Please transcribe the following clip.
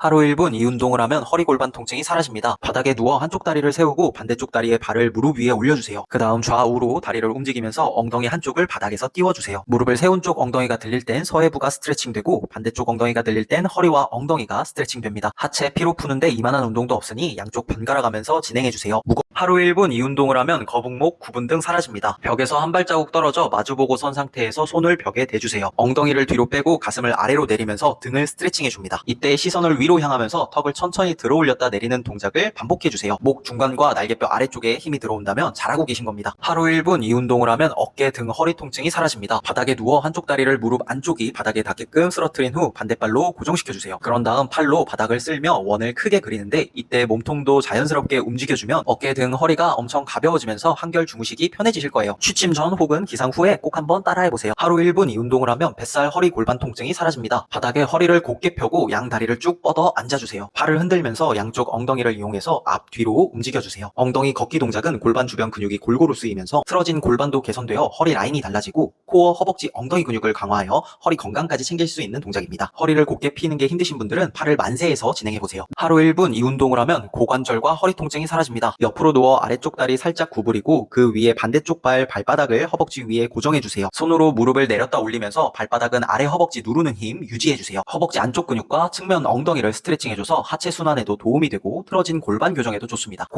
하루 1분 이 운동을 하면 허리 골반 통증이 사라집니다. 바닥에 누워 한쪽 다리를 세우고 반대쪽 다리의 발을 무릎 위에 올려주세요. 그 다음 좌우로 다리를 움직이면서 엉덩이 한쪽을 바닥에서 띄워주세요. 무릎을 세운 쪽 엉덩이가 들릴 땐 서해부가 스트레칭되고 반대쪽 엉덩이가 들릴 땐 허리와 엉덩이가 스트레칭됩니다. 하체 피로 푸는데 이만한 운동도 없으니 양쪽 번갈아 가면서 진행해주세요. 무거... 하루 1분 이 운동을 하면 거북목, 구분 등 사라집니다. 벽에서 한 발자국 떨어져 마주보고 선 상태에서 손을 벽에 대주세요. 엉덩이를 뒤로 빼고 가슴을 아래로 내리면서 등을 스트레칭해줍니다. 이때 시선을 위로 향하면서 턱을 천천히 들어 올렸다 내리는 동작을 반복해주세요. 목 중간과 날개뼈 아래쪽에 힘이 들어온다면 잘하고 계신 겁니다. 하루 1분 이 운동을 하면 어깨, 등, 허리 통증이 사라집니다. 바닥에 누워 한쪽 다리를 무릎 안쪽이 바닥에 닿게끔 쓰러뜨린 후 반대발로 고정시켜주세요. 그런 다음 팔로 바닥을 쓸며 원을 크게 그리는데 이때 몸통도 자연스럽게 움직여주면 어깨, 등, 허리가 엄청 가벼워지면서 한결 주무시기 편해지실 거예요. 취침 전 혹은 기상 후에 꼭 한번 따라해보세요. 하루 1분 이 운동을 하면 뱃살, 허리, 골반 통증이 사라집니다. 바닥에 허리를 곧게 펴고 양 다리를 쭉 뻗어 앉아주세요. 팔을 흔들면서 양쪽 엉덩이를 이용해서 앞, 뒤로 움직여주세요. 엉덩이 걷기 동작은 골반 주변 근육이 골고루 쓰이면서 틀어진 골반도 개선되어 허리 라인이 달라지고 코어, 허벅지, 엉덩이 근육을 강화하여 허리 건강까지 챙길 수 있는 동작입니다. 허리를 곧게 피는 게 힘드신 분들은 팔을 만세해서 진행해보세요. 하루 1분 이 운동을 하면 고관절과 허리 통증이 사라집니다. 옆으로 누워 아래쪽 다리 살짝 구부리고 그 위에 반대쪽 발 발바닥을 허벅지 위에 고정해주세요. 손으로 무릎을 내렸다 올리면서 발바닥은 아래 허벅지 누르는 힘 유지해주세요. 허벅지 안쪽 근육과 측면 엉덩이를 스트레칭해줘서 하체 순환에도 도움이 되고 틀어진 골반 교정에도 좋습니다. 고-